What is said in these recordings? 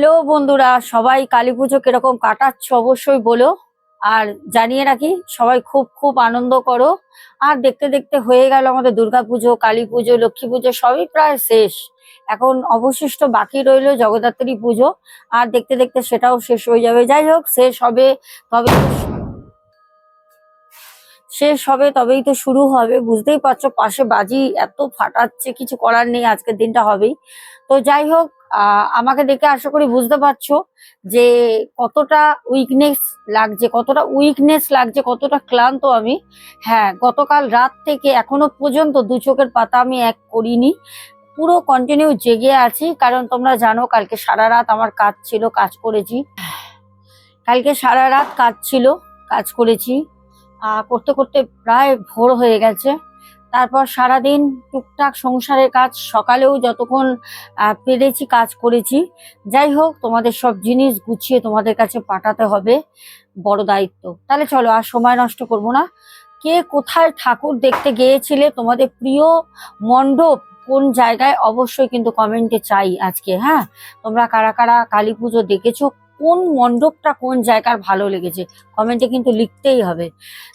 Hello বন্ধুরা, সবাই কালী পুজো কীরকম কাটাচ্ছ অবশ্যই বলো। আর জানিয়ে রাখি, সবাই খুব খুব আনন্দ করো। আর দেখতে দেখতে হয়ে গেল আমাদের দুর্গা পুজো, কালী পুজো, লক্ষ্মী পুজো, সবই প্রায় শেষ। এখন অবশিষ্ট বাকি রইল জগদ্ধাত্রী পুজো। আর দেখতে দেখতে সেটাও শেষ হয়ে যাবে। যাই হোক, শেষ হবে তবে শেষ হবে তবেই তো শুরু হবে। বুঝতেই পারছ, পাশে বাজি এত ফাটাচ্ছে, কিছু করার নেই, আজকের দিনটা হবেই। তো যাই হোক আমাকে দেখে আশা করি বুঝতে পারছ যে কতটা উইকনেস লাগছে, কতটা উইকনেস লাগছে, কতটা ক্লান্ত আমি। হ্যাঁ গতকাল রাত থেকে এখনও পর্যন্ত দু চোখের পাতা আমি এক করিনি। পুরো কন্টিনিউ জেগে আছি, কারণ তোমরা জানো কালকে সারা রাত আমার কাজ ছিল, কাজ করেছি। কালকে সারা রাত কাজ ছিল, কাজ করেছি। করতে করতে প্রায় ভোর হয়ে গেছে। তারপর সারাদিন টুকটাক সংসারের কাজ, সকালেও যতক্ষণ পেরেছি কাজ করেছি। যাই হোক, তোমাদের সব জিনিস গুছিয়ে তোমাদের কাছে পাঠাতে হবে, বড় দায়িত্ব। তাহলে চলো, আর সময় নষ্ট করব না। কে কোথায় ঠাকুর দেখতে গিয়েছিলে? তোমাদের প্রিয় মণ্ডপ কোন জায়গায়? অবশ্যই কিন্তু কমেন্টে চাই আজকে হ্যাঁ? তোমরা কারা কারা কালী পুজো দেখেছ? কোন মণ্ডপটা কোন জায়গার ভালো লেগেছে? কমেন্টে কিন্তু লিখতেই হবে।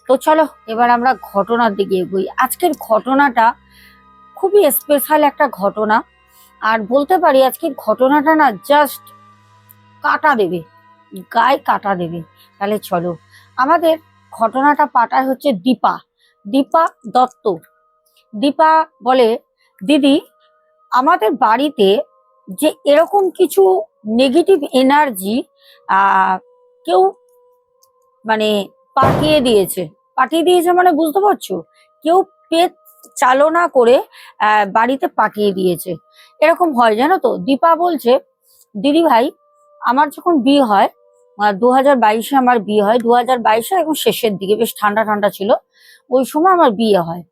তো চলো, এবার আমরা ঘটনার দিকে এগোই। আজকের ঘটনাটা খুবই স্পেশাল একটা ঘটনা। আর বলতে পারি, আজকের ঘটনাটা না জাস্ট কাটা দেবে। গায়ে কাটা দেবে। তাহলে চলো, আমাদের ঘটনাটা পাটায় হচ্ছে দীপা। দীপা দত্ত। দীপা বলে, দিদি, আমাদের বাড়িতে যে এরকম কিছু নেগেটিভ এনার্জি কেউ মানে পাঠিয়ে দিয়েছে। পাঠিয়ে দিয়েছে মানে বুঝতে পারছ? কেউ পেট চালনা করে বাড়িতে পাঠিয়ে দিয়েছে। এরকম হয়, জানো তো? দীপা বলছে, দিদি ভাই, আমার যখন বিয়ে হয় দু হাজার বাইশে আমার বিয়ে হয়। দু হাজার বাইশে এখন শেষের দিকে, বেশ ঠান্ডা ঠান্ডা ছিল। ওই সময় আমার বিয়ে হয়।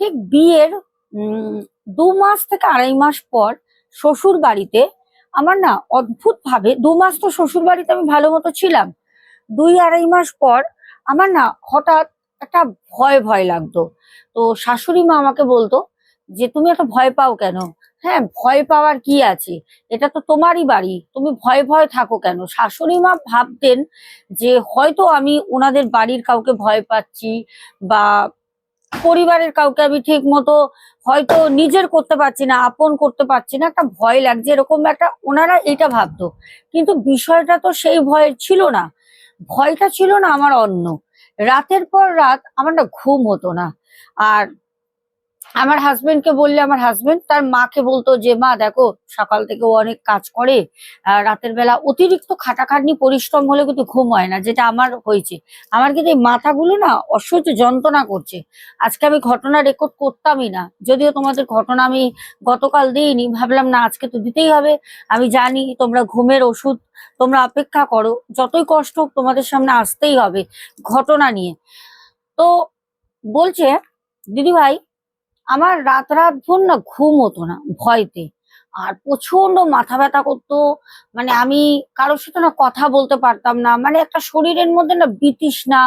ঠিক বিয়ের দু মাস থেকে আড়াই মাস পর শ্বশুর বাড়িতে আমার না অদ্ভুত ভাবে দু মাস তো শ্বশুর বাড়িতে আমি ভালো মতো ছিলাম। দুই আড়াই মাস পর আমার না হঠাৎ একটা ভয় ভয় লাগতো। তো শাশুড়ি মা আমাকে বলতো যে, তুমি এত ভয় পাও কেন? হ্যাঁ ভয় পাওয়ার কি আছে? এটা তো তোমারই বাড়ি। তুমি ভয় ভয় থাকো কেন? শাশুড়ি মা ভাবতেন যে, হয়তো আমি ওনাদের বাড়ির কাউকে ভয় পাচ্ছি বা পরিবারের কাউকে আমি ঠিক মতো হয়তো নিজের করতে পারছি না, আপন করতে পারছি না, একটা ভয় লাগছে, এরকম একটা ওনারা এটা ভাবতো। কিন্তু বিষয়টা তো সেই ভয়ের ছিল না। ভয়টা ছিল না আমার অন্য। রাতের পর রাত আমার না ঘুম হতো না। আর আমার হাজবেন্ডকে বললে আমার হাজবেন্ড তার মাকে বলতো যে, মা, দেখো, সকাল থেকে ও অনেক কাজ করে রাতের বেলা অতিরিক্ত খাটাখাটনি, পরিশ্রম হলে কিন্তু ঘুম হয় না, যেটা আমার হয়েছে। আমার কিন্তু এই মাথাগুলো না অসহ্য যন্ত্রণা করছে। আজকে আমি ঘটনা রেকর্ড করতামই না। যদিও তোমাদের ঘটনা আমি গতকাল দিইনি, ভাবলাম না, আজকে তো দিতেই হবে। আমি জানি তোমরা ঘুমের ওষুধ, তোমরা অপেক্ষা করো, যতই কষ্ট হোক তোমাদের সামনে আসতেই হবে ঘটনা নিয়ে। তো বলছে দিদি ভাই আমার রাত রাত ভোর না ঘুম হতো না, ভয়তে। আর প্রচণ্ড মাথা ব্যথা করতো। মানে আমি কারোর সাথে না কথা বলতে পারতাম না। মানে একটা শরীরের মধ্যে না বিতিস না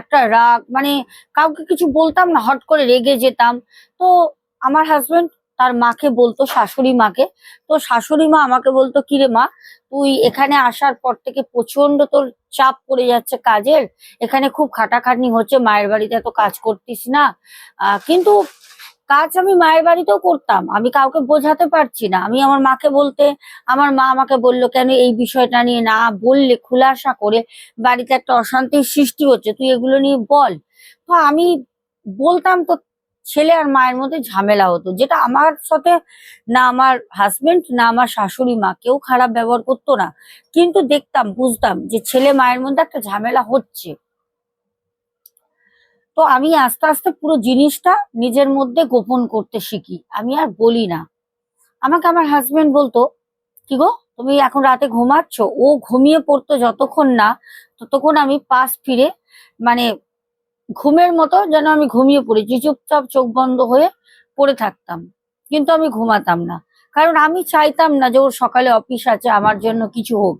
একটা রাগ মানে কাউকে কিছু বলতাম না হট করে রেগে যেতাম। তো আমার হাজবেন্ড তার মাকে বলতো, শাশুড়ি মাকে। তো শাশুড়ি মা আমাকে বলতো কিরে মা, তুই এখানে আসার পর থেকে প্রচণ্ড তোর চাপ পড়ে যাচ্ছে কাজের। এখানে খুব খাটাখাটনি হচ্ছে, মায়ের বাড়িতে এত কাজ করতিস না। কিন্তু কাজ আমি মায়ের বাড়িতেও করতাম। আমি কাউকে বোঝাতে পারছি না। আমি আমার মাকে বলতে, আমার মা আমাকে বলল, কেন এই বিষয়টা নিয়ে না বললে? খুলাসা করে বাড়িতে একটা অশান্তির সৃষ্টি হচ্ছে। তুই এগুলো নিয়ে বল। তো আমি বলতাম তো ছেলে আর মায়ের মধ্যে ঝামেলা হতো। যেটা আমার সাথে না আমার হাজবেন্ড না আমার শাশুড়ি মা, কেউ খারাপ ব্যবহার করতো না। কিন্তু দেখতাম, বুঝতাম যে ছেলে মায়ের মধ্যে একটা ঝামেলা হচ্ছে। তো আমি আস্তে আস্তে পুরো জিনিসটা নিজের মধ্যে গোপন করতে শিখি। আমি আর বলি না। আমাকে আমার হাজবেন্ড বলতো, কি গো, তুমি এখন রাতে ঘুমাচ্ছ? ও ঘুমিয়ে পড়তো যতক্ষণ না, ততক্ষণ আমি পাশ ফিরে মানে ঘুমের মতো যেন আমি ঘুমিয়ে পড়েছি চুপচাপ চোখ বন্ধ হয়ে পড়ে থাকতাম। কিন্তু আমি ঘুমাতাম না। কারণ আমি চাইতাম না যে ওর সকালে অফিস আছে, আমার জন্য কিছু হোক।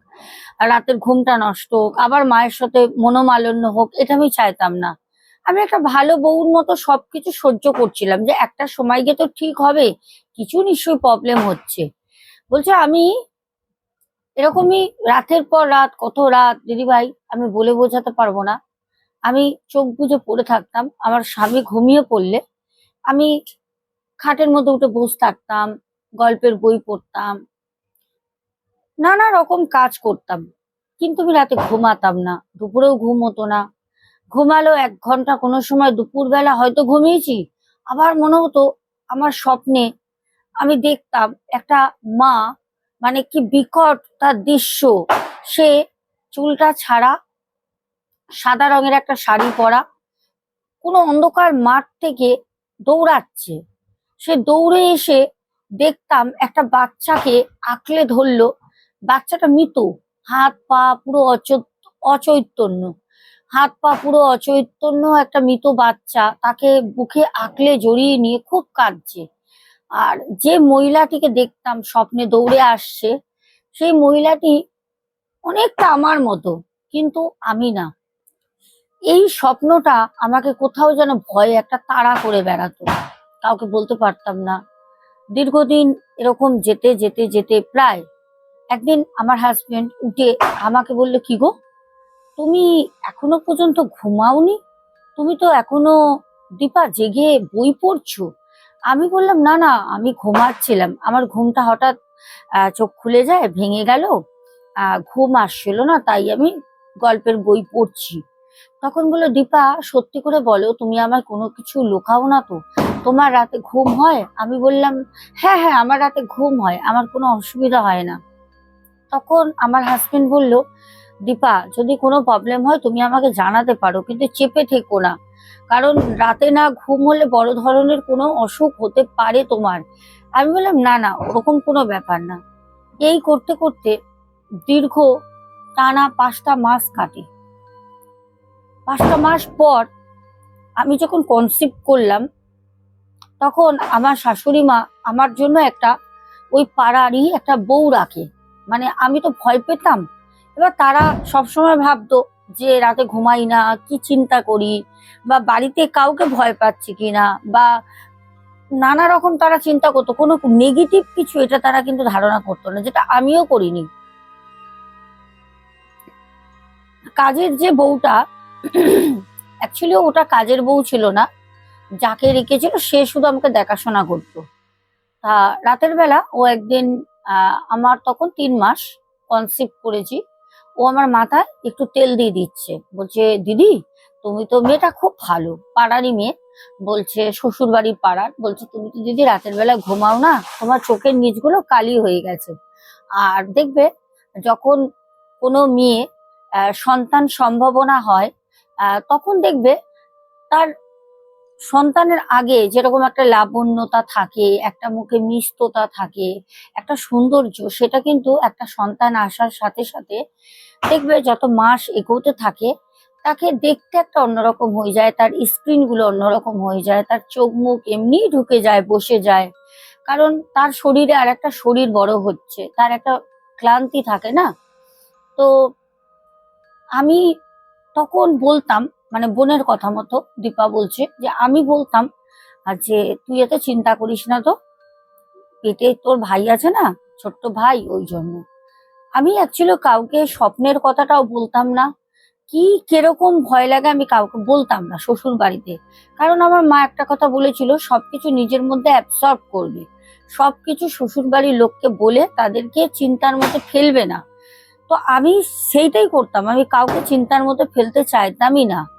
রাতের ঘুমটা নষ্ট হোক, আবার মায়ের সাথে মনোমালিন্য হোক, এটা আমি চাইতাম না। আমি একটা ভালো বউর মতো সবকিছু সহ্য করছিলাম যে একটা সময় গিয়ে তো ঠিক হবে, কিছু নিশ্চয়ই প্রবলেম হচ্ছে। বলছে, আমি এরকমই রাতের পর রাত, কত রাত, দিদিভাই, আমি বলে বোঝাতে পারব না। আমি চোখ বুজে পড়ে থাকতাম, আমার স্বামী ঘুমিয়ে পড়লে আমি খাটের মধ্যে উঠে বসে থাকতাম, গল্পের বই পড়তাম, নানা রকম কাজ করতাম। কিন্তু আমি রাতে ঘুমাতাম না, দুপুরেও ঘুম হতো না ঘুমালো এক ঘণ্টা কোনো সময় দুপুরবেলা হয়তো ঘুমিয়েছি। আবার মনে হতো আমার স্বপ্নে আমি দেখতাম একটা মা মানে কি বিকট তার দৃশ্য। সে চুলটা ছাড়া, সাদা রঙের একটা শাড়ি পরা, কোনো অন্ধকার মাঠ থেকে দৌড়াচ্ছে। সে দৌড়ে এসে দেখতাম একটা বাচ্চাকে আঁকলে ধরলো। বাচ্চাটা মৃত হাত পা পুরো অচ- অচৈতন্য। হাত পা পুরো অচৈতন্য একটা মৃত বাচ্চা, তাকে বুকে আঁকলে জড়িয়ে নিয়ে খুব কাঁদছে। আর যে মহিলাটিকে দেখতাম স্বপ্নে দৌড়ে আসছে, সেই মহিলাটি অনেকটা আমার মতো, কিন্তু আমি না। এই স্বপ্নটা আমাকে কোথাও যেন ভয়ে একটা তাড়া করে বেড়াতো। কাউকে বলতে পারতাম না। দীর্ঘদিন এরকম যেতে যেতে যেতে প্রায় একদিন আমার হাজবেন্ড উঠে আমাকে বলল, কি গো? তুমি এখনও পর্যন্ত ঘুমাওনি? তুমি তো এখনও দীপা জেগে বই পড়ছো। আমি বললাম, না না, আমি ঘুমাচ্ছিলাম। আমার ঘুমটা হঠাৎ চোখ খুলে যায়, ভেঙে গেল। ঘুম আসছিল না, তাই আমি গল্পের বই পড়ছি। তখন বলল, দীপা, সত্যি করে বলো, তুমি আমার কোনো কিছু লুকাও না তো। তোমার রাতে ঘুম হয়? আমি বললাম হ্যাঁ হ্যাঁ আমার রাতে ঘুম হয়, আমার কোনো অসুবিধা হয় না। তখন আমার হাজবেন্ড বলল দীপা, যদি কোনো প্রবলেম হয় তুমি আমাকে জানাতে পারো, কিন্তু চেপে থেকো না। কারণ রাতে না ঘুম হলে বড় ধরনের কোনো অসুখ হতে পারে তোমার। আমি বললাম, না না, ওরকম কোনো ব্যাপার না। এই করতে করতে দীর্ঘ টানা পাঁচটা মাস কাটে। পাঁচটা মাস পর আমি যখন কনসিভ করলাম, তখন আমার শাশুড়ি মা আমার জন্য একটা ওই পাড়ারই একটা বউ রাখে। মানে আমি তো ভয় পেতাম এবার তারা সবসময় ভাবতো যে রাতে ঘুমাই না, কি চিন্তা করি, বা বাড়িতে কাউকে ভয় পাচ্ছি কিনা, বা নানা রকম তারা চিন্তা করতো। কোনো নেগেটিভ কিছু এটা তারা কিন্তু ধারণা করতো না, যেটা আমিও করিনি। কাজের যে বউটা অ্যাকচুয়ালি ওটা কাজের বউ ছিল না, যাকে রেখেছিল সে শুধু আমাকে দেখাশোনা করতো। তা রাতের বেলা ও একদিন আমার তখন তিন মাস কনসিভ করেছি। ও আমার মাথায় একটু তেল দিয়ে দিচ্ছে। বলছে, দিদি, তুমি তো মেয়েটা খুব ভালো, পাড়ারই মেয়ে। বলছে শ্বশুর বাড়ির পাড়ার। বলছে, তুমি তো দিদি রাতের বেলা ঘুমাও না, তোমার চোখের নিচগুলো কালি হয়ে গেছে। আর দেখবে, যখন কোনো মেয়ে সন্তান সম্ভাবনা হয় তখন দেখবে তার সন্তানের আগে যেরকম একটা লাবণ্যতা থাকে, একটা মুখে মিষ্টতা থাকে, একটা সৌন্দর্য, সেটা কিন্তু একটা সন্তান আসার সাথে সাথে দেখবে যত মাস এগোতে থাকে, তাকে দেখতে একটা অন্যরকম হয়ে যায়, তার স্ক্রিনগুলো অন্যরকম হয়ে যায়, তার চোখ মুখ এমনি ঢুকে যায়, বসে যায়। কারণ তার শরীরে আর একটা শরীর বড় হচ্ছে, তার একটা ক্লান্তি থাকে না? তো আমি তখন বলতাম মানে বোনের কথা মতো দীপা বলছে যে, আমি বলতাম আর যে, তুই এত চিন্তা করিস না তো। পেটে তোর ভাই আছে না, ছোট্ট ভাই ওই জন্য। আমি অ্যাকচুয়ালি কাউকে স্বপ্নের কথাটাও বলতাম না। কি, কীরকম ভয় লাগে আমি কাউকে বলতাম না শ্বশুর বাড়িতে। কারণ আমার মা একটা কথা বলেছিল, সবকিছু নিজের মধ্যে অ্যাবসর্ব করবে। সবকিছু শ্বশুর বাড়ির লোককে বলে তাদেরকে চিন্তার মতো ফেলবে না। তো আমি সেইটাই করতাম। আমি কাউকে চিন্তার মতো ফেলতে চাইতামই না।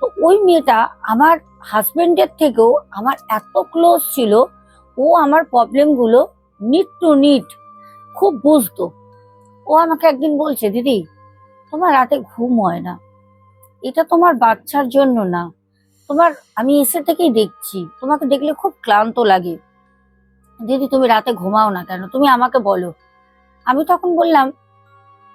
তো ওই মেয়েটা আমার হাজবেন্ডের থেকেও আমার এত ক্লোজ ছিল, ও আমার প্রবলেমগুলো নিট টু নিট খুব বুঝতো। ও আমাকে একদিন বলছে, দিদি, তোমার রাতে ঘুম হয় না। এটা তোমার বাচ্চার জন্য না। তোমার, আমি এসে থেকেই দেখছি। তোমাকে দেখলে খুব ক্লান্ত লাগে। দিদি, তুমি রাতে ঘুমাও না কেন? তুমি আমাকে বলো। আমি তখন বললাম,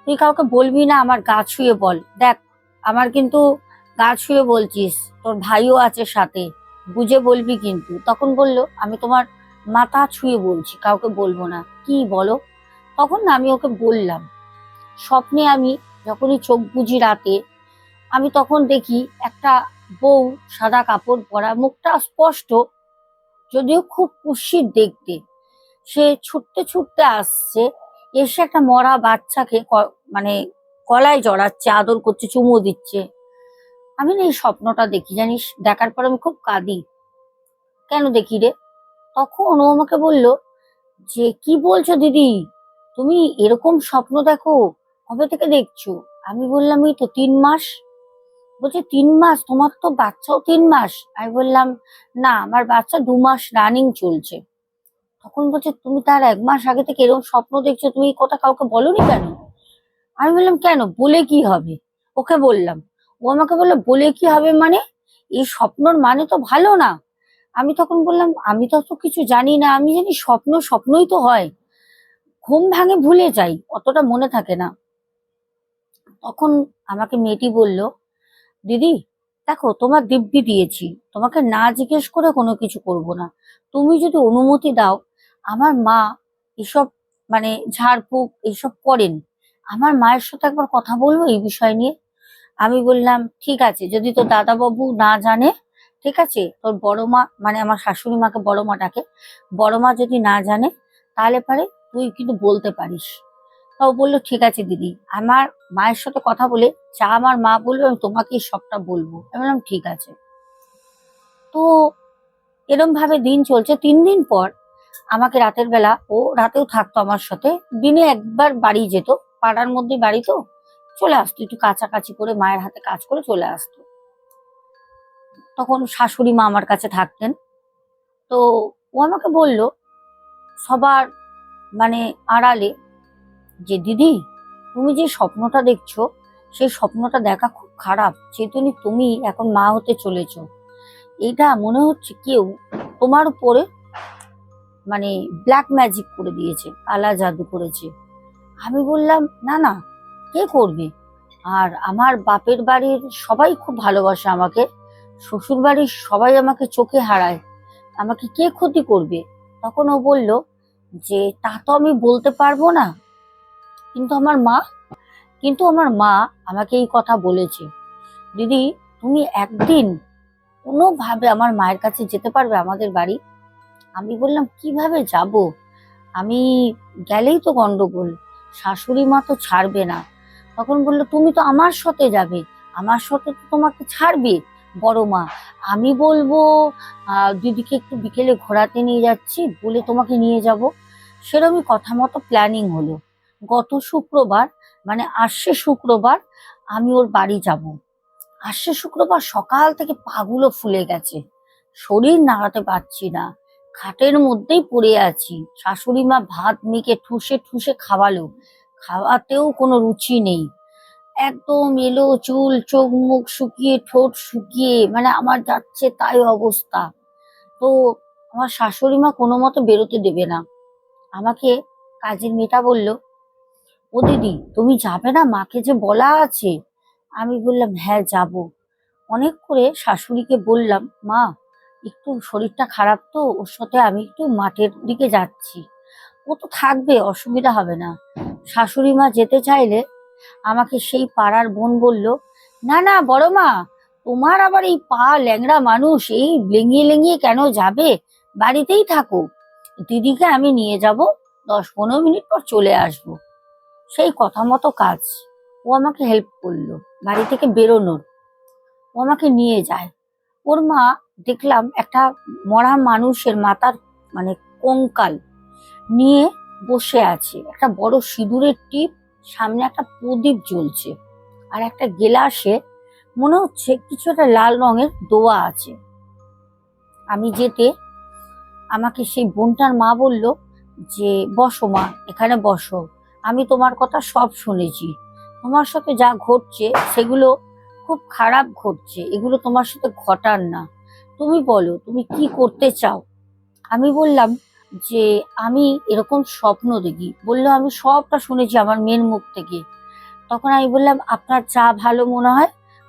তুই কাউকে বলবি না, আমার গা ছুঁয়ে বল। দেখ, আমার কিন্তু গা ছুঁয়ে বলছিস, তোর ভাইও আছে সাথে। বুঝে বলবি কিন্তু। তখন বলল, আমি তোমার মাথা ছুঁয়ে বলছি, কাউকে বলব না। কি বলো? তখন না আমি ওকে বললাম। স্বপ্নে আমি যখনই চোখ বুঝি রাতে, আমি তখন দেখি একটা বউ সাদা কাপড় পরা, মুখটা স্পষ্ট, যদিও খুব কুৎসিত দেখতে। সে ছুটতে ছুটতে আসছে, এসে একটা মরা বাচ্চাকে মানে কলায় জড়াচ্ছে, আদর করছে, চুমু দিচ্ছে। আমি না এই স্বপ্নটা দেখি, জানিস? দেখার পর আমি খুব কাঁদি। কেন দেখি রে? তখন ও আমাকে বলল, যে কি বলছো দিদি? তুমি এরকম স্বপ্ন দেখো, কবে থেকে দেখছ? আমি বললাম, এই তো তিন মাস। বলছে, তিন মাস? তোমার তো বাচ্চাও তিন মাস। আমি বললাম, না, আমার বাচ্চা দু মাস রানিং চলছে। তখন বলছে, তুমি তার এক মাস আগে থেকে এরকম স্বপ্ন দেখছ, তুমি কথা কাউকে বলনি কেন? আমি বললাম, কেন? বলে কি হবে? ওকে বললাম ও আমাকে বলল, বলে কি হবে মানে? এই স্বপ্নর মানে তো ভালো না। আমি তখন বললাম, আমি তো অত কিছু জানি না। আমি জানি স্বপ্ন স্বপ্নই তো হয়। ঘুম ভাঙে ভুলে যাই, অতটা মনে থাকে না। তখন আমাকে মেয়েটি বলল, দিদি, দেখো, তোমার দিব্যি দিয়েছি। তোমাকে না জিজ্ঞেস করে কোনো কিছু করব না। তুমি যদি অনুমতি দাও, আমার মা এসব মানে ঝাড়ফুঁক এইসব করেন। আমার মায়ের সাথে একবার কথা বলব এই বিষয় নিয়ে? আমি বললাম, ঠিক আছে, যদি তোর দাদাবাবু না জানে, ঠিক আছে, তোর বড় মা মানে আমার শাশুড়ি মাকে, বড় মা ডাকে বড় মা যদি না জানে, তাহলে পারে তুই কিন্তু বলতে পারিস। তো ও বলল, ঠিক আছে দিদি, আমার মায়ের সাথে কথা বলে যা আমার মা বলবে, আমি তোমাকে সবটা বলব। আমি বললাম, ঠিক আছে। তো এরম ভাবে দিন চলছে। তিন দিন পর আমাকে রাতের বেলা, ও রাতেও থাকতো আমার সাথে, দিনে একবার বাড়ি যেত, পাড়ার মধ্যে বাড়ি তো চলে আসতো, একটু কাছাকাছি করে মায়ের হাতে কাজ করে চলে আসতো। তখন শাশুড়ি মা আমার কাছে থাকতেন। তো ও আমাকে বলল, সবার মানে আড়ালে যে, দিদি, তুমি যে স্বপ্নটা দেখছ, সেই স্বপ্নটা দেখা খুব খারাপ। যেহেতু তুমি এখন মা হতে চলেছো। এটা মনে হচ্ছে কেউ তোমার উপরে মানে ব্ল্যাক ম্যাজিক করে দিয়েছে, কালা জাদু করেছে। আমি বললাম, না না কে করবে? আর আমার বাপের বাড়ির সবাই খুব ভালোবাসে আমাকে। শ্বশুর বাড়ির সবাই আমাকে চোখে হারায়। আমাকে কে ক্ষতি করবে? তখন ও বলল, যে তা তো আমি বলতে পারব না। কিন্তু আমার মা, কিন্তু আমার মা আমাকে এই কথা বলেছে। দিদি, তুমি একদিন কোনোভাবে আমার মায়ের কাছে যেতে পারবে আমাদের বাড়ি? আমি বললাম, কীভাবে যাব? আমি গেলেই তো গন্ডগোল। শাশুড়ি মা তো ছাড়বে না। তখন বলল, তুমি তো আমার সাথে যাবে, আমার সাথে তো তোমাকে ছাড়বে, বড় মা। আমি বলব দিদিকে একটু বিকেলে ঘোরাতে নিয়ে যাচ্ছি, বলে তোমাকে নিয়ে যাব। সেরকমই কথা মতো প্ল্যানিং হলো। গত শুক্রবার মানে আসছে শুক্রবার, আমি ওর বাড়ি যাব। আসছে শুক্রবার সকাল থেকে পাগুলো ফুলে গেছে। শরীর নাড়াতে পারছি না। খাটের মধ্যেই পড়ে আছি। শাশুড়ি মা ভাত মেখে ঠুসে ঠুসে খাওয়ালো। খাওয়াতেও কোনো রুচি নেই। একদম এলো চুল, চোখ, মুখ শুকিয়ে, ঠোঁট শুকিয়ে মানে আমার যাচ্ছে তাই অবস্থা। তো আমার শাশুড়ি মা কোনো মতো বেরোতে দেবে না। আমাকে কাজের মেয়েটা বলল, ও দিদি, তুমি যাবে না? মাকে যে বলা আছে? আমি বললাম হ্যাঁ যাব। অনেক করে শাশুড়িকে বললাম, মা, একটু শরীরটা খারাপ তো, ওর সাথে আমি একটু মাঠের দিকে যাচ্ছি। ও তো থাকবে, অসুবিধা হবে না। শাশুড়ি মা যেতে চাইলে আমাকে সেই পাড়ার বোন বলল, না না, বড় মা, তোমার আবার এই পা ল্যাংড়া মানুষ, এই লেঙিয়ে লেঙিয়ে কেন যাবে? বাড়িতেই থাকো। দিদিকে আমি নিয়ে যাব, দশ পনেরো মিনিট পর চলে আসব। সেই কথা মতো কাজ। ও আমাকে হেল্প করল, বাড়ি থেকে বেরোনোর। ও আমাকে নিয়ে যায়। ওর মা দেখলাম একটা মরা মানুষের মাথার মানে কঙ্কাল নিয়ে বসে আছে। একটা বড় সিঁদুরের টিপ, সামনে একটা প্রদীপ জ্বলছে। আর একটা গেলাসে মনে হচ্ছে কিছু একটা লাল রঙের দোয়া আছে। আমি যেতে আমাকে সেই বোনটার মা বলল যে, বসো মা, এখানে বসো। আমি তোমার কথা সব শুনেছি। তোমার সাথে যা ঘটছে সেগুলো খুব খারাপ ঘটছে। এগুলো তোমার সাথে ঘটার না। তুমি বলো, তুমি কি করতে চাও? আমি বললাম যে আমি এরকম স্বপ্ন দেখি। বলল, আমি সবটা শুনেছি আমার মেয়ের মুখ থেকে। তখন আমি বললাম, আপনার যা ভালো মনে হয়?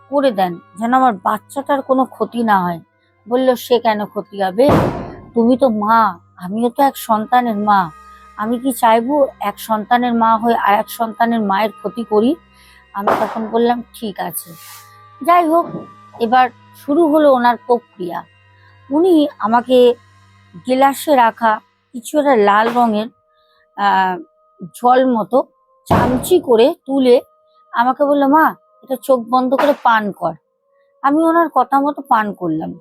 করে দেন, যেন আমার বাচ্চাটার কোনো ক্ষতি না হয়। বলল, সে কেন ক্ষতি হবে? তুমি তো মা, আমিও তো এক সন্তানের মা। আমি কি চাইব এক সন্তানের মা হয়ে আর এক সন্তানের মায়ের ক্ষতি করি? আমি তখন বললাম, ঠিক আছে। যাই হোক, এবার শুরু হলো ওনার প্রক্রিয়া। উনি আমাকে গেলাসে রাখা কিছু একটা লাল রঙের জল মতো চামচি করে তুলে আমাকে বলল, মা, এটা চোখ বন্ধ করে পান কর। আমি ওনার কথা মতো পান করলাম।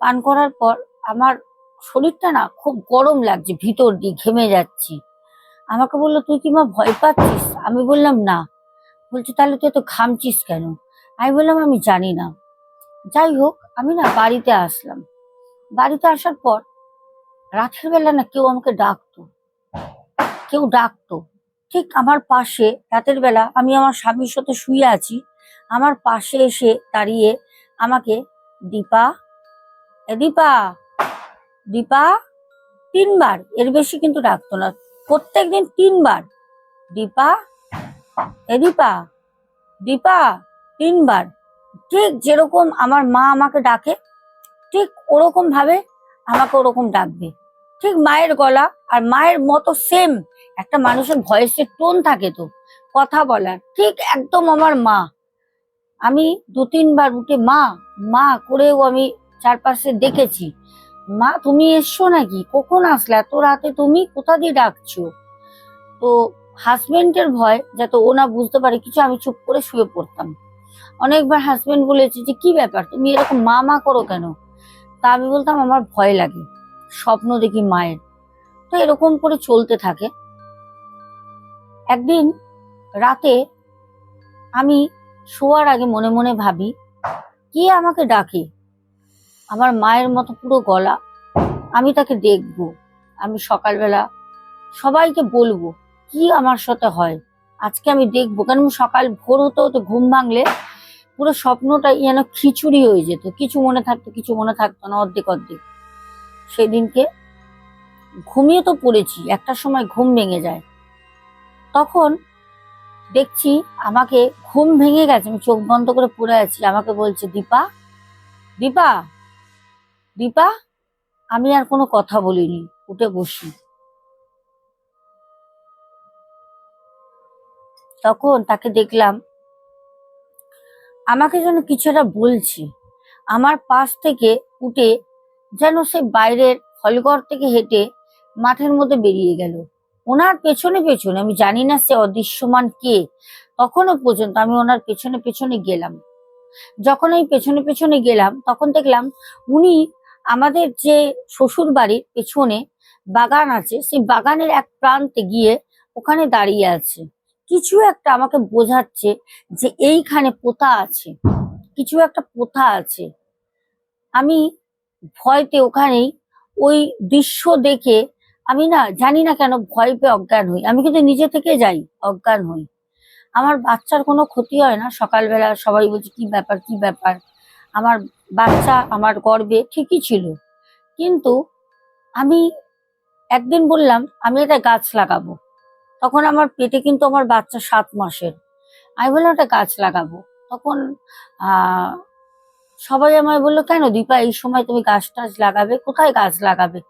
পান করার পর আমার শরীরটা না খুব গরম লাগছে, ভিতর দিয়ে ঘেমে যাচ্ছি। আমাকে বলল, তুই কি মা ভয় পাচ্ছিস? আমি বললাম, না। বলছে, তাহলে তুই তো ঘামছিস কেন? আমি বললাম, আমি জানি না। যাই হোক, আমি না বাড়িতে আসলাম। বাড়িতে আসার পর রাতের বেলা না কেউ আমাকে ডাকতো। কেউ ডাকতো। ঠিক আমার পাশে রাতের বেলা আমি আমার স্বামীর সাথে শুয়ে আছি। আমার পাশে এসে দাঁড়িয়ে আমাকে, দীপা, এ দীপা দীপা, তিনবার। এর বেশি কিন্তু ডাকতো না। প্রত্যেক দিন তিনবার, দীপা, এ দীপা দীপা, তিনবার। ঠিক যেরকম আমার মা আমাকে ডাকে, ঠিক ওরকম ভাবে আমাকে ওরকম ডাকবে। ঠিক মায়ের গলা আর মায়ের মতো সেম একটা মানুষের ভয়েসের টোন থাকে তো। কথা বলার, ঠিক একদম আমার মা। আমি দু তিনবার উঠে, মা মা, করেও আমি চারপাশে দেখেছি। মা, তুমি এসছো নাকি? কখন আসলে? এত রাতে তুমি কোথা দিয়ে ডাকছো? তো হাজবেন্ডের ভয় যাতে ও না বুঝতে পারে, কিছু আমি চুপ করে শুয়ে পড়তাম। অনেকবার হাজবেন্ড বলেছে যে, কি ব্যাপার? তুমি এরকম মা মা করো কেন? তা আমি বলতাম, আমার ভয় লাগে। স্বপ্ন দেখি মায়ের। তো এরকম করে চলতে থাকে। একদিন রাতে আমি শোয়ার আগে মনে মনে ভাবি, কে আমাকে ডাকে? আমার মায়ের মতো পুরো গলা। আমি তাকে দেখব। আমি সকালবেলা সবাইকে বলব, কি আমার সাথে হয়? আজকে আমি দেখব। আমি সকাল ভোর হতে হতে ঘুম ভাঙলে পুরো স্বপ্নটা যেন খিচুড়ি হয়ে যেত। কিছু মনে থাকতো, কিছু মনে থাকতো না, অর্ধেক অর্ধেক। সেদিনকে। ঘুমিয়ে তো পড়েছি, একটা সময় ঘুম ভেঙে যায়। তখন দেখছি আমাকে ঘুম ভেঙে গেছে, আমি চোখ বন্ধ করে পড়ে আছি। আমাকে বলছে, দীপা দীপা দীপা, আমি আর কোনো কথা বলিনি, উঠে বসি। তখন তাকে দেখলাম, আমাকে যেন কিছু একটা বলছে। আমার পাশ থেকে উঠে যেন সে বাইরের হলঘর থেকে হেঁটে মাঠের মধ্যে বেরিয়ে গেল। ওনার পেছনে পেছনে, আমি জানি না সে অদৃশ্যমান কে, তখনও পর্যন্ত আমি ওনার পেছনে পেছনে গেলাম। যখন আমি পেছনে পেছনে গেলাম, তখন দেখলাম উনি আমাদের যে শ্বশুর বাড়ির পেছনে বাগান আছে, সেই বাগানের এক প্রান্তে গিয়ে ওখানে দাঁড়িয়ে আছে। কিছু একটা আমাকে বোঝাচ্ছে যে এইখানে পোতা আছে। কিছু একটা পোতা আছে। আমি ভয়তে ওখানেই ওই দৃশ্য দেখে আমি না জানি না কেন ভয় পেয়ে অজ্ঞান হই। আমি কিন্তু নিজে থেকে যাই, অজ্ঞান হই। আমার বাচ্চার কোনো ক্ষতি হয় না। সকালবেলা সবাই বলছে, কি ব্যাপার কি ব্যাপার? আমার বাচ্চা আমার গর্বে ঠিকই ছিল। কিন্তু আমি একদিন বললাম, আমি একটা গাছ লাগাবো। তখন আমার পেটে কিন্তু আমার বাচ্চা সাত মাসের। আমি বললাম, একটা গাছ লাগাবো। তখন সবাই আমায় বলল, কেন দীপা, এই সময় তুমি গাছ টাছ লাগাবে? কোথায় গাছ লাগাবে?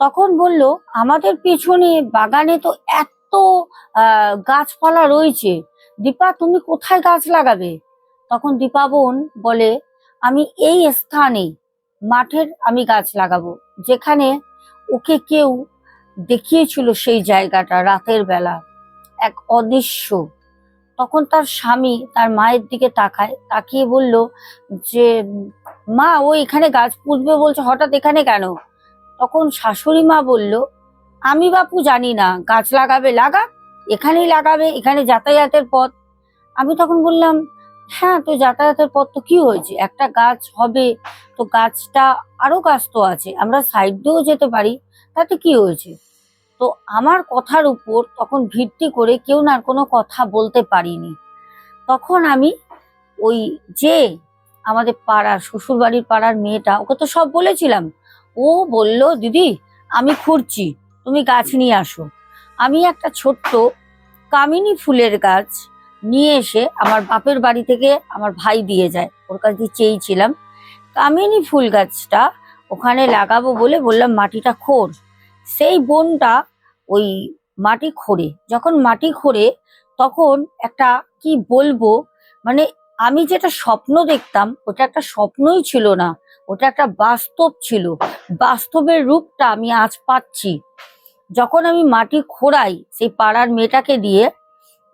তখন বলল, আমাদের পেছনে বাগানে তো এত গাছপালা রয়েছে। দীপা, তুমি কোথায় গাছ লাগাবে? তখন দীপা বোন বলে, আমি এই স্থানে মাঠের আমি গাছ লাগাবো, যেখানে ওকে কেউ দেখিয়েছিল সেই জায়গাটা রাতের বেলা, এক অদৃশ্য তখন তার স্বামী তার মায়ের দিকে তাকায়, তাকিয়ে বলল যে, মা, ও এখানে গাছ পুঁতবে বলছে, হঠাৎ এখানে কেন? তখন শাশুড়ি মা বলল, আমি বাপু জানি না, গাছ লাগাবে লাগা এখানেই লাগাবে, এখানে যাতায়াতের পথ। আমি তখন বললাম হ্যাঁ তো যাতায়াতের পথ তো কি হয়েছে? একটা গাছ হবে, তো গাছটা আরও গাছ তো আছে, আমরা সাইড দিয়েও যেতে পারি, তাতে কি হয়েছে? তো আমার কথার উপর তখন ভিত্তি করে কেউ না কোনো কথা বলতে পারিনি। তখন আমি ওই যে আমাদের পাড়ার শ্বশুর বাড়ির পাড়ার মেয়েটা, ওকে তো সব বলেছিলাম। ও বলল, দিদি, আমি খুঁড়ছি, তুমি গাছ নিয়ে আসো। আমি একটা ছোট্ট কামিনী ফুলের গাছ নিয়ে এসে আমার বাপের বাড়ি থেকে আমার ভাই দিয়ে যায়। ওর কাছে চেয়েছিলাম, কামিনী ফুল গাছটা ওখানে লাগাবো বলে বললাম, মাটিটা খোর। সেই বোনটা ওই মাটি খোঁড়ে। যখন মাটি খোঁড়ে, তখন একটা, কি বলব মানে আমি যেটা স্বপ্ন দেখতাম, ওটা একটা স্বপ্নই ছিল না, ওটা একটা বাস্তব ছিল। বাস্তবের রূপটা আমি আজ পাচ্ছি। যখন আমি মাটি খোঁড়াই, সেই পাড়ার মেয়েটাকে দিয়ে,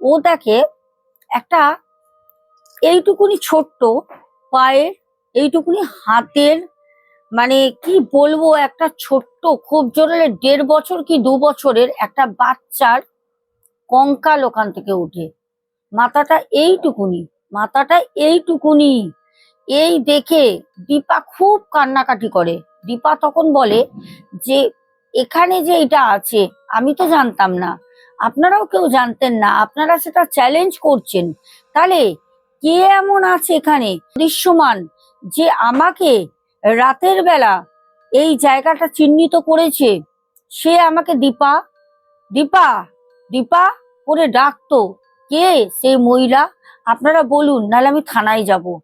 ও দেখে একটা এইটুকুনি ছোট্ট পায়ের, এইটুকুনি হাতের মানে কি বলব, একটা ছোট্ট খুব জোরে দেড় বছর কি দু বছরের একটা বাচ্চার কঙ্কাল ওখান থেকে উঠে মাথাটা এইটুকুনি মাথাটা এইটুকুনি। এই দেখে দীপা খুব কান্নাকাটি করে। দীপা তখন বলে যে, এখানে যে এটা আছে, আমি তো জানতাম না। আপনারাও কেউ জানতেন না, আপনারা সেটা চ্যালেঞ্জ করছেন। তাহলে কে এমন আছে এখানে? দৃশ্যমান, যে আমাকে রাতের বেলা এই জায়গাটা চিহ্নিত করেছে। সে আমাকে দীপা দীপা দীপা করে ডাকতো, কে সেই মহিলা? আপনারা বলুন, নাহলে আমি থানায় যাব।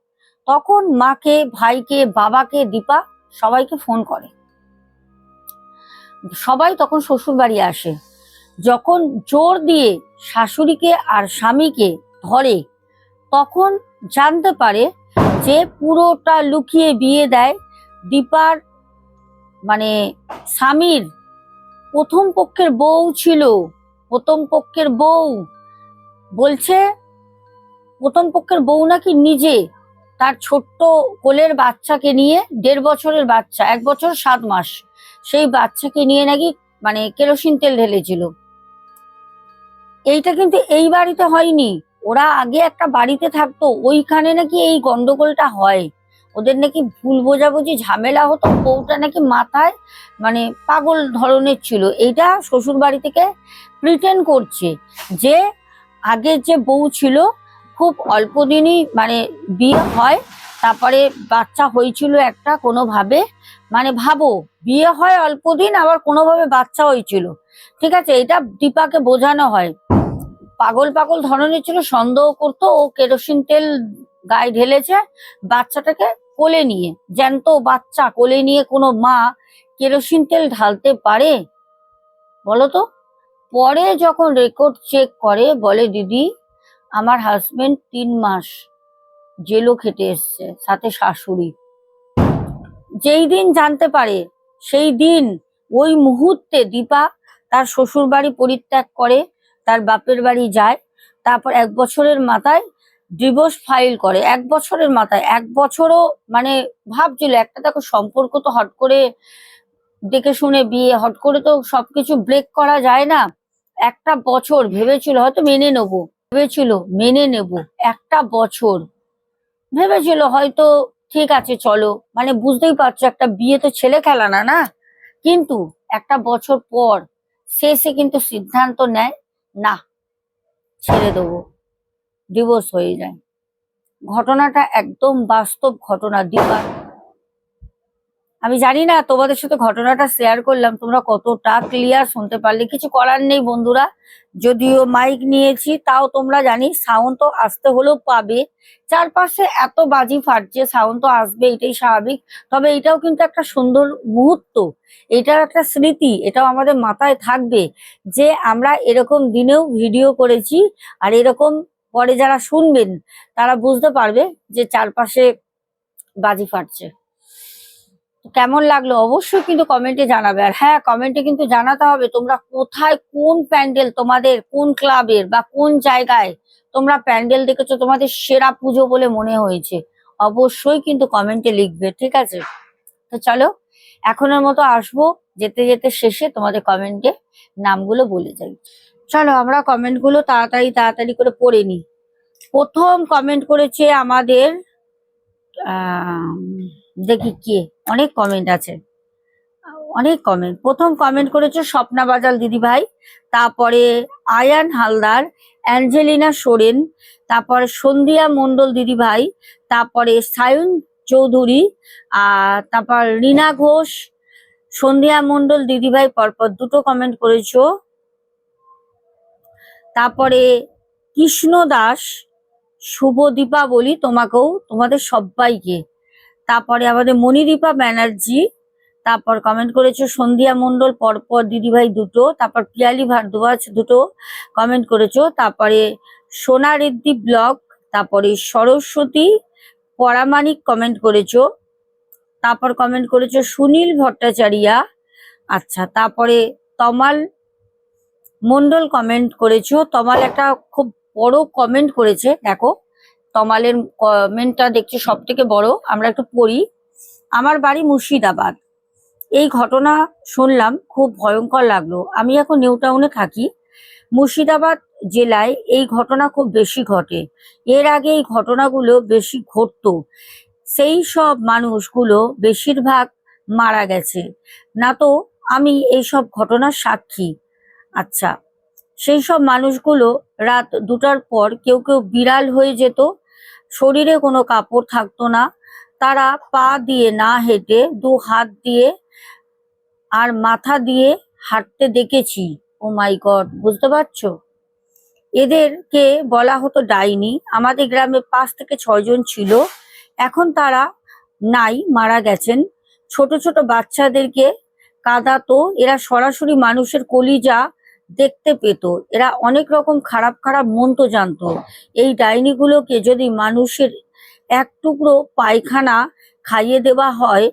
তখন মাকে, ভাইকে, বাবাকে দীপা সবাইকে ফোন করে। সবাই তখন শ্বশুর বাড়ি আসে। যখন জোর দিয়ে শাশুড়িকে আর স্বামীকে ধরে, তখন জানতে পারে যে পুরোটা লুকিয়ে বিয়ে দেয় দীপার মানে স্বামীর প্রথম পক্ষের বউ ছিল, প্রথম পক্ষের বউ। বলছে, প্রথম পক্ষের বউ নাকি নিজে তার ছোট্ট কোলের বাচ্চাকে নিয়ে, দেড় বছরের বাচ্চা, এক বছর সাত মাস, সেই বাচ্চাকে নিয়ে নাকি মানে কেরোসিন তেল ঢেলেছিল। এইটা কিন্তু এই বাড়িতে হয়নি। ওরা আগে একটা বাড়িতে থাকতো, ওইখানে নাকি এই গন্ডগোলটা হয়। ওদের নাকি ভুল বোঝাবুঝি, ঝামেলা হতো, বউটা নাকি মাথায় মানে পাগল ধরনের ছিল। এইটা শ্বশুর বাড়ি থেকে প্রিটেন্ড করছে যে আগের যে বউ ছিল, খুব অল্প দিনই মানে বিয়ে হয়, তারপরে বাচ্চা হয়েছিল একটা কোনোভাবে মানে ভাবো, বিয়ে হয় অল্প দিন, আবার কোনোভাবে বাচ্চা হয়েছিল। ঠিক আছে এটা দীপাকে বোঝানো হয়। পাগল পাগল ধরনের ছিল, সন্দেহ করতো, ও কেরোসিন তেল গায়ে ঢেলেছে, বাচ্চাটাকে কোলে নিয়ে, জ্যান্ত বাচ্চা কোলে নিয়ে কোনো মা কেরোসিন তেল ঢালতে পারে? বলো তো। পরে যখন রেকর্ড চেক করে, বলে, দিদি, আমার হাজবেন্ড তিন মাস জেলও খেটে এসছে, সাথে শাশুড়ি। যেই দিন জানতে পারে, সেই দিন, ওই মুহূর্তে দীপা তার শ্বশুর বাড়ি পরিত্যাগ করে, তার বাপের বাড়ি যায়, তারপর এক বছরের মাথায় ডিভোর্স ফাইল করে এক বছরের মাথায়, এক বছরও মানে ভাবছিল, একটা দেখো সম্পর্ক তো হট করে দেখে শুনে বিয়ে, হট করে তো সবকিছু ব্রেক করা যায় না। একটা বছর ভেবেছিল, হয়তো মেনে নেব, ভেবেছিল মেনে নেব, একটা বছর ভেবেছিল, হয়তো ঠিক আছে চলো। মানে বুঝতেই পারছ, একটা বিয়ে তো ছেলে খেলা না না? কিন্তু একটা বছর পর শেষে কিন্তু সিদ্ধান্ত নেয়, না, ছেড়ে দেবো। ডিভোর্স হয়ে যায়। ঘটনাটা একদম বাস্তব ঘটনা দিবা আমি জানি না, তোমাদের সাথে ঘটনাটা শেয়ার করলাম, তোমরা কতটা ক্লিয়ার শুনতে পারলে। কিছু করার নেই বন্ধুরা, যদিও মাইক নিয়েছি, তাও তোমরা জানি সাউন্ড তো আসতে হলেও পাবে। চারপাশে এত বাজি ফাটছে সাউন্ড তো আসবে, এটাই স্বাভাবিক। তবে এটাও কিন্তু একটা সুন্দর মুহূর্ত। এটাও একটা স্মৃতি, এটাও আমাদের মাথায় থাকবে যে আমরা এরকম দিনেও ভিডিও করেছি, আর এরকম পরে যারা শুনবেন, তারা বুঝতে পারবে যে চারপাশে বাজি ফাটছে। কেমন লাগল অবশ্যই কিন্তু কমেন্টে জানাবে। আর হ্যাঁ কমেন্টে কিন্তু জানাতে হবে তোমরা কোথায় কোন প্যান্ডেল তোমাদের, কোন ক্লাবের বা কোন জায়গায় তোমরা প্যান্ডেল দেখেছ, তোমাদের সেরা পুজো বলে মনে হয়েছে, অবশ্যই কিন্তু কমেন্টে লিখবে, ঠিক আছে? তো চলো, এখনের মতো আসব, যেতে যেতে শেষে তোমাদের কমেন্টে নামগুলো বলে যাই। চলো আমরা কমেন্টগুলো তাড়াতাড়ি তাড়াতাড়ি করে পড়ে নিই। প্রথম কমেন্ট করেছে আমাদের দেখি কে? অনেক কমেন্ট আছে। অনেক কমেন্ট প্রথম কমেন্ট করেছে স্বপ্না বাজাল দিদি ভাই তারপরে আয়ান হালদার, অ্যাঞ্জেলিনা সোরেন, তারপরে সন্ধিয়া মন্ডল দিদি ভাই তারপরে সায়ন চৌধুরী, আর তারপর রীনা ঘোষ, সন্ধিয়া মন্ডল দিদি ভাই পরপর দুটো কমেন্ট করেছ। তারপরে কৃষ্ণ দাস শুভ দীপাবলি তোমাকেও, তোমাদের সবাইকে। তারপরে আমাদের মণিদীপা ব্যানার্জি, তারপর কমেন্ট করেছ সন্ধ্যা মণ্ডল, পরপর দিদিভাই দুটো, তারপর পিয়ালি ভারদ্বাজ দুটো কমেন্ট করেছ, তারপরে সোনা রেদ্দি ব্লগ, তারপরে সরস্বতী পরামানিক কমেন্ট করেছ, তারপর কমেন্ট করেছ সুনীল ভট্টাচারিয়া আচ্ছা তারপরে তমাল মন্ডল কমেন্ট করেছ। তমাল একটা খুব বড় কমেন্ট করেছে, দেখো। তমালের কমেন্টটা দেখছি সব থেকে বড়, আমরা একটু পড়ি। আমার বাড়ি মুর্শিদাবাদ। এই ঘটনা শুনলাম, খুব ভয়ঙ্কর লাগল। আমি এখন নিউ টাউনে থাকি। মুর্শিদাবাদ জেলায় এই ঘটনা খুব বেশি ঘটে। এর আগে এই ঘটনাগুলো বেশি ঘটতো। সেই সব মানুষগুলো বেশিরভাগ মারা গেছে। না তো আমি এই সব ঘটনার সাক্ষী। আচ্ছা সেই সব মানুষগুলো রাত দুটার পর কেউ কেউ বিড়াল হয়ে যেত, শরীরে কোনো কাপড় থাকতো না, তারা পা দিয়ে না হেঁটে দু হাত দিয়ে আর মাথা দিয়ে হাঁটতে দেখেছি। ও মাই গড বুঝতে পারছ? এদেরকে বলা হতো ডাইনি। আমাদের গ্রামে পাঁচ থেকে ছয়জন ছিল। এখন তারা নাই, মারা গেছেন। ছোট ছোট বাচ্চাদেরকে কাঁদাতো। এরা সরাসরি মানুষের কলিজা দেখতে পেত। এরা অনেক রকম খারাপ খারাপ মন্ত্র জানতো। এই ডাইনিগুলোকে যদি মানুষের এক টুকরো পায়খানা খাইয়ে দেওয়া হয়,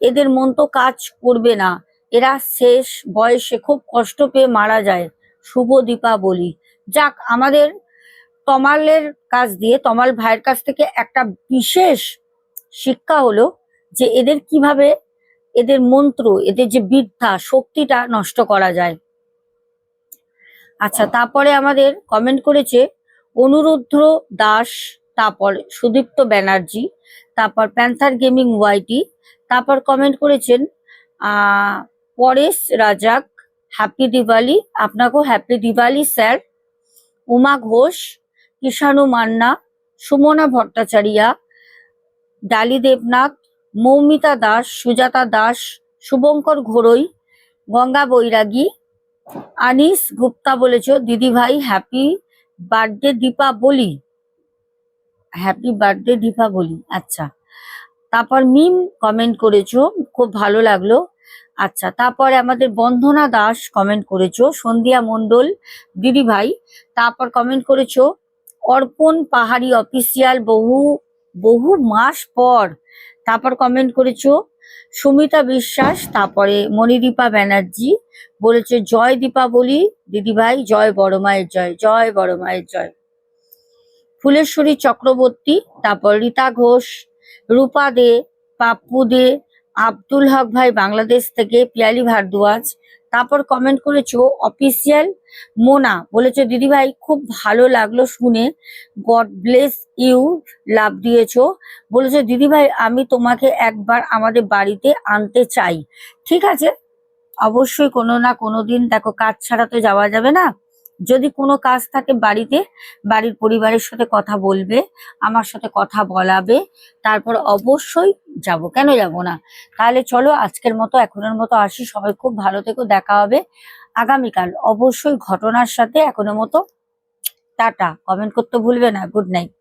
এদের মন তো কাজ করবে না। এরা শেষ বয়সে খুব কষ্ট পেয়ে মারা যায়। শুভ দীপাবলি। যাক, আমাদের তমালের কাছ দিয়ে, তমাল ভাইয়ের কাছ থেকে একটা বিশেষ শিক্ষা হলো যে এদের কীভাবে এদের মন্ত্র, এদের যে বিদ্যা, শক্তিটা নষ্ট করা যায়। আচ্ছা তারপরে আমাদের কমেন্ট করেছে, অনুরুদ্র দাস, তারপর সুদীপ্ত ব্যানার্জি, তারপর প্যান্থার গেমিং ওয়াইটি, তারপর কমেন্ট করেছেন পরেশ রাজাক হ্যাপি দিওয়ালি আপনাকেও হ্যাপি দিওয়ালি স্যার উমা ঘোষ, কিষাণু মান্না, সুমনা ভট্টাচারিয়া, ডালি দেবনাথ, মৌমিতা দাস, সুজাতা দাস, শুভঙ্কর ঘোড়ই, গঙ্গা বৈরাগী আনিস গুপ্তা বলেছ, দিদি ভাই happy birthday Deepavali. Happy birthday Deepavali আচ্ছা। তারপর মিম কমেন্ট করেছ, খুব ভালো লাগল। আচ্ছা তারপরে আমাদের বন্ধনা দাস কমেন্ট করেছ, সন্ধ্যা মণ্ডল, দিদি ভাই, তারপর কমেন্ট করেছ, অর্পণ পাহাড়ি অফিসিয়াল বহু বহু মাস পর। তারপর কমেন্ট করেছ সুমিতা বিশ্বাস, তারপরে মণিদীপা ব্যানার্জি বলেছে, জয় দীপাবলি, দিদিভাই, জয় বড় মায়ের জয় জয় বড় মায়ের জয়। ফুলেশ্বরী চক্রবর্তী, তারপর রীতা ঘোষ, রূপা দে, পাপ্পু দে, আব্দুল হক ভাই, বাংলাদেশ থেকে পিয়ালি ভারদ্বাজ তারপর কমেন্ট করেছ অফিসিয়াল মোনা বলেছ দিদি ভাই খুব ভালো লাগল শুনে। গড ব্লেস ইউ লাভ দিয়েছ। বলেছ দিদি ভাই আমি তোমাকে একবার আমাদের বাড়িতে আনতে চাই। ঠিক আছে? অবশ্যই কোনো না কোনো দিন, দেখো, কাজ ছাড়া তো যাওয়া যাবে না। যদি কোনো কাজ থাকে বাড়িতে, বাড়ির পরিবারের সাথে কথা বলবে, আমার সাথে কথা বলাবে, তারপর অবশ্যই যাব। কেন যাব না? তাহলে চলো আজকের মতো, এখনের মতো আসি। সবাই খুব ভালো থেকো, দেখা হবে আগামীকাল। অবশ্যই ঘটনার সাথে এখনের মতো টাটা। কমেন্ট করতে ভুলবে না। Good night.